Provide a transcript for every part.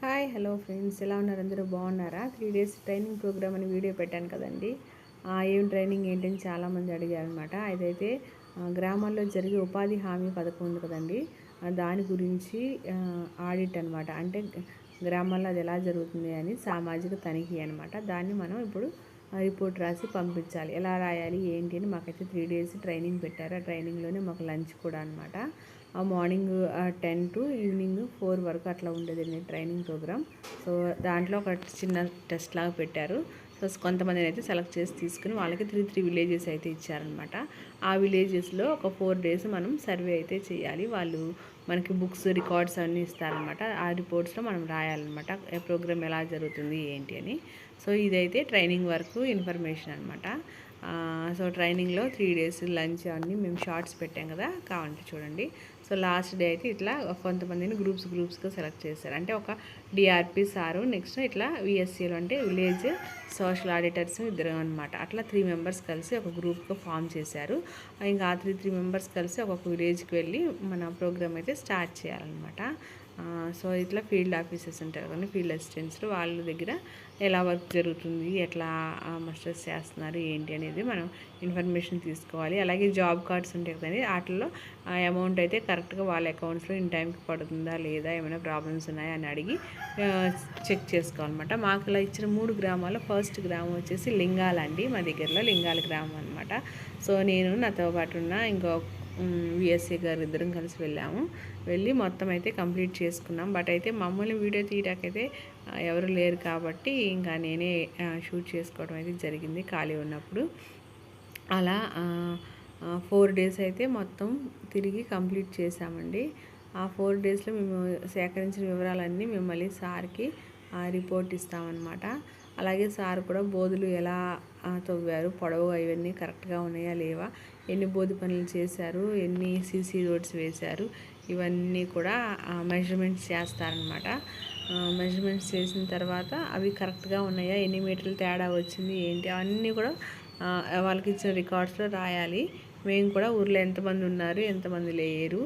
Hi hello friends. ఎలా ఉన్నారు? అందరూ బాగున్నారా? త్రీ డేస్ ట్రైనింగ్ ప్రోగ్రామ్ అని వీడియో పెట్టాను కదండి. ఏం ట్రైనింగ్ ఏంటని చాలామంది అడిగారనమాట అదైతే గ్రామాల్లో జరిగే ఉపాధి హామీ పథకం ఉంది కదండి. దాని గురించి ఆడిట్ అనమాట అంటే గ్రామాల్లో అది ఎలా జరుగుతుంది అని సామాజిక తనిఖీ అనమాట దాన్ని మనం ఇప్పుడు రిపోర్ట్ రాసి పంపించాలి. ఎలా రాయాలి ఏంటి అని మాకైతే త్రీ డేస్ ట్రైనింగ్ పెట్టారు. ఆ ట్రైనింగ్లోనే మాకు లంచ్ కూడా అనమాట morning ten to evening four వరకు అట్లా ఉండేదండి ట్రైనింగ్ ప్రోగ్రామ్. సో దాంట్లో ఒక చిన్న టెస్ట్ లాగా పెట్టారు. సో కొంతమందిని అయితే సెలెక్ట్ చేసి తీసుకుని వాళ్ళకి త్రీ త్రీ విలేజెస్ అయితే ఇచ్చారనమాట. ఆ విలేజెస్లో ఒక ఫోర్ డేస్ మనం సర్వే అయితే చేయాలి. వాళ్ళు మనకి బుక్స్ రికార్డ్స్ అన్నీ ఇస్తారనమాట. ఆ రిపోర్ట్స్లో మనం రాయాలన్నమాట ఏ ప్రోగ్రామ్ ఎలా జరుగుతుంది ఏంటి అని. సో ఇదైతే ట్రైనింగ్ వరకు ఇన్ఫర్మేషన్ అనమాట. సో ట్రైనింగ్లో త్రీ డేస్ లంచ్ అన్నీ మేము షార్ట్స్ పెట్టాం కదా కావాలంటే చూడండి. సో లాస్ట్ డే అయితే ఇట్లా కొంతమందిని గ్రూప్స్ గ్రూప్స్గా సెలెక్ట్ చేశారు. అంటే ఒక డిఆర్పి సారు నెక్స్ట్ ఇట్లా విఎస్సీలు అంటే విలేజ్ సోషల్ ఆడిటర్స్ ఇద్దరు అనమాట అట్లా త్రీ మెంబర్స్ కలిసి ఒక గ్రూప్గా ఫామ్ చేశారు. ఇంకా ఆ త్రీ త్రీ మెంబర్స్ కలిసి ఒక్కొక్క విలేజ్కి వెళ్ళి మన ప్రోగ్రామ్ అయితే స్టార్ట్ చేయాలన్నమాట. సో ఇట్లా ఫీల్డ్ ఆఫీసర్స్ ఉంటారు కానీ ఫీల్డ్ అసిస్టెంట్స్ వాళ్ళ దగ్గర ఎలా వర్క్ జరుగుతుంది ఎట్లా మస్టర్స్ చేస్తున్నారు ఏంటి అనేది మనం ఇన్ఫర్మేషన్ తీసుకోవాలి. అలాగే జాబ్ కార్డ్స్ ఉంటాయి కదండి వాటిల్లో అమౌంట్ అయితే కరెక్ట్గా వాళ్ళ అకౌంట్స్లో ఇన్ టైంకి పడుతుందా లేదా ఏమైనా ప్రాబ్లమ్స్ ఉన్నాయా అని అడిగి చెక్ చేసుకోవాలన్నమాట. మాకు ఇలా ఇచ్చిన మూడు గ్రామాల్లో ఫస్ట్ గ్రామం వచ్చేసి లింగాలండి మా దగ్గరలో లింగాల గ్రామం అనమాట సో నేను నాతో పాటు ఉన్న ఇంకో విఎస్ఏ గారు ఇద్దరం కలిసి వెళ్ళాము. వెళ్ళి మొత్తం అయితే కంప్లీట్ చేసుకున్నాం. బట్ అయితే మమ్మల్ని వీడియో తీయడానికైతే ఎవరు లేరు కాబట్టి ఇంకా నేనే షూట్ చేసుకోవడం అయితే జరిగింది ఖాళీ ఉన్నప్పుడు. అలా ఫోర్ డేస్ అయితే మొత్తం తిరిగి కంప్లీట్ చేసామండి ఆ ఫోర్ డేస్లో మేము సేకరించిన వివరాలన్నీ మిమ్మల్ని సార్కి రిపోర్ట్ ఇస్తామన్నమాట. అలాగే సార్ కూడా బోధులు ఎలా తవ్వారు పొడవు ఇవన్నీ కరెక్ట్గా ఉన్నాయా లేవా ఎన్ని బోధి పనులు చేశారు ఎన్ని సీసీ రోడ్స్ వేశారు ఇవన్నీ కూడా మెజర్మెంట్స్ చేస్తారనమాట మెజర్మెంట్స్ చేసిన తర్వాత అవి కరెక్ట్గా ఉన్నాయా ఎన్ని మీటర్లు తేడా వచ్చింది ఏంటి అవన్నీ కూడా వాళ్ళకి ఇచ్చిన రికార్డ్స్లో రాయాలి. మేము కూడా ఊర్లో ఎంతమంది ఉన్నారు ఎంతమంది లేరు.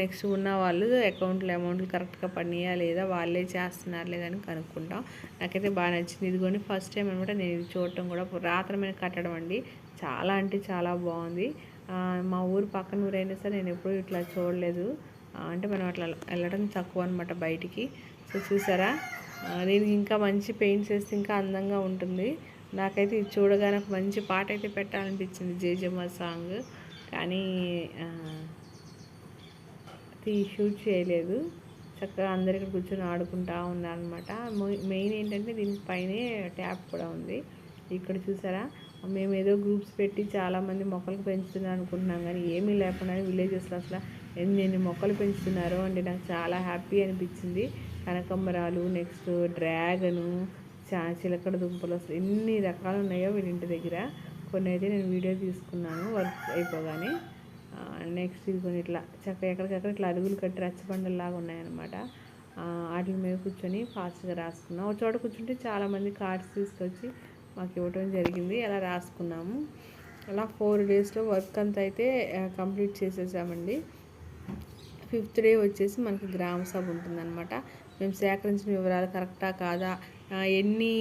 నెక్స్ట్ ఉన్న వాళ్ళు అకౌంట్లో అమౌంట్లు కరెక్ట్గా పడినాయా లేదా వాళ్ళే చేస్తున్నారు లేదని కనుక్కుంటాం. నాకైతే బాగా నచ్చింది. ఇదిగోని ఫస్ట్ టైం అనమాట నేను ఇది చూడటం కూడా. పురాతనమైన కట్టడం అండి. చాలా అంటే చాలా బాగుంది. మా ఊరు పక్కన ఊరైనా సరే నేను ఎప్పుడూ ఇట్లా చూడలేదు. అంటే మనం అట్లా వెళ్ళడం తక్కువ అనమాట బయటికి. సో చూసారా? నేను దీనికి ఇంకా మంచి పెయింట్స్ వేస్తే ఇంకా అందంగా ఉంటుంది. నాకైతే ఇది చూడగానే ఒక మంచి పాట అయితే పెట్టాలనిపించింది జేజమ్మ సాంగ్. కానీ అది షూట్ చేయలేదు. చక్కగా అందరికీ కూర్చొని ఆడుకుంటా ఉన్నారనమాట మెయిన్ ఏంటంటే దీనిపైనే ట్యాప్ కూడా ఉంది. ఇక్కడ చూసారా? మేము ఏదో గ్రూప్స్ పెట్టి చాలామంది మొక్కలు పెంచుతున్నారు అనుకుంటున్నాం కానీ ఏమీ లేకుండా విలేజెస్లో అసలు ఎన్ని ఎన్ని మొక్కలు పెంచుతున్నారో అంటే నాకు చాలా హ్యాపీ అనిపించింది. కనకంబరాలు నెక్స్ట్ డ్రాగను చా చిలకడ దుంపలు అసలు ఎన్ని రకాలు ఉన్నాయో వీళ్ళ ఇంటి దగ్గర. కొన్ని అయితే నేను వీడియో తీసుకున్నాను వర్క్ అయిపోగానే. నెక్స్ట్ ఇది కొన్ని ఇట్లా చక్కగా ఎక్కడికక్కడ ఇట్లా అరుగులు కట్టి రచ్చబండల్లాగా ఉన్నాయన్నమాట. వాటి మీద కూర్చొని ఫాస్ట్గా రాసుకున్నాం. ఒక చోట కూర్చుంటే చాలామంది కార్డ్స్ తీసుకొచ్చి మాకు ఇవ్వటం జరిగింది. అలా రాసుకున్నాము. అలా ఫోర్ డేస్లో వర్క్ అంతా అయితే కంప్లీట్ చేసేసామండి. ఫిఫ్త్ డే వచ్చేసి మనకి గ్రామ సభ ఉంటుందన్నమాట. మేము సేకరించిన వివరాలు కరెక్టా కాదా ఎన్ని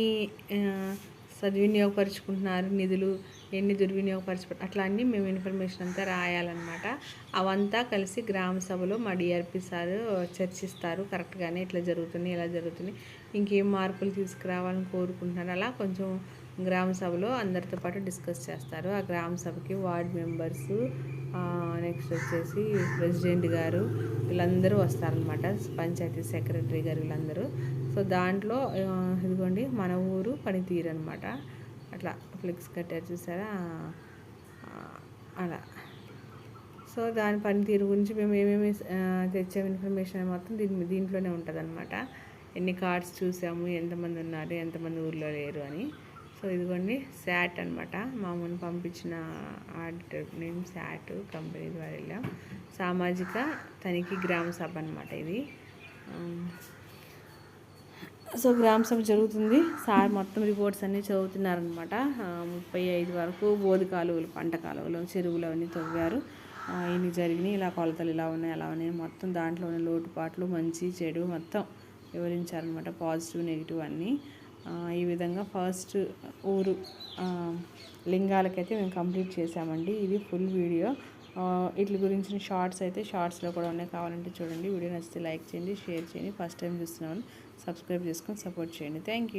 సద్వినియోగపరుచుకుంటున్నారు నిధులు ఎన్ని దుర్వినియోగపరచు అట్లా అన్నీ మేము ఇన్ఫర్మేషన్ అంతా రాయాలన్నమాట. అవంతా కలిసి గ్రామ సభలో మా డిఆర్పి సార్ చర్చిస్తారు. కరెక్ట్గానే ఇట్లా జరుగుతుంది ఇలా జరుగుతుంది ఇంకేం మార్పులు తీసుకురావాలని కోరుకుంటున్నారు అలా కొంచెం గ్రామ సభలో అందరితో పాటు డిస్కస్ చేస్తారు. ఆ గ్రామ సభకి వార్డ్ మెంబర్స్ నెక్స్ట్ వచ్చేసి ప్రెసిడెంట్ గారు వీళ్ళందరూ వస్తారనమాట పంచాయతీ సెక్రటరీ గారు వీళ్ళందరూ. సో దాంట్లో ఇదిగోండి మన ఊరు పనితీరు అనమాట అట్లా ఫ్లెక్స్ కట్టారు చూసారా? అలా. సో దాని పనితీరు గురించి మేము ఏమేమి తెచ్చాము ఇన్ఫర్మేషన్ మొత్తం దీని దీంట్లోనే ఉంటుంది అనమాట ఎన్ని కార్డ్స్ చూసాము ఎంతమంది ఉన్నారు ఎంతమంది ఊర్లో లేరు అని. సో ఇదిగోండి శాట్ అనమాట మామూలు పంపించిన ఆడిటర్ నేమ్ శాట్ కంపెనీ ద్వారా వెళ్ళాం. సామాజిక తనిఖీ గ్రామ సభ అనమాట ఇది. సో గ్రామ సభ జరుగుతుంది. సార్ మొత్తం రిపోర్ట్స్ అన్నీ చదువుతున్నారనమాట ముప్పై ఐదు వరకు బోధి కాలువలు పంట కాలువలు చెరువులు అవన్నీ తవ్వారు. ఇవి ఇన్ని జరిగినాయి. ఇలా కొలతలు ఇలా ఉన్నాయి అలా ఉన్నాయి. మొత్తం దాంట్లోనే లోటుపాట్లు మంచి చెడు మొత్తం వివరించారనమాట పాజిటివ్ నెగిటివ్ అన్నీ. ఈ విధంగా ఫస్ట్ ఊరు లింగాలకైతే మేము కంప్లీట్ చేసామండి ఇది ఫుల్ వీడియో. వీటి గురించిన షార్ట్స్ అయితే షార్ట్స్లో కూడా ఉన్నాయి. కావాలంటే చూడండి. వీడియో నచ్చితే లైక్ చేయండి షేర్ చేయండి. ఫస్ట్ టైం చూస్తున్నాను సబ్స్క్రైబ్ చేసుకొని సపోర్ట్ చేయండి. Thank you.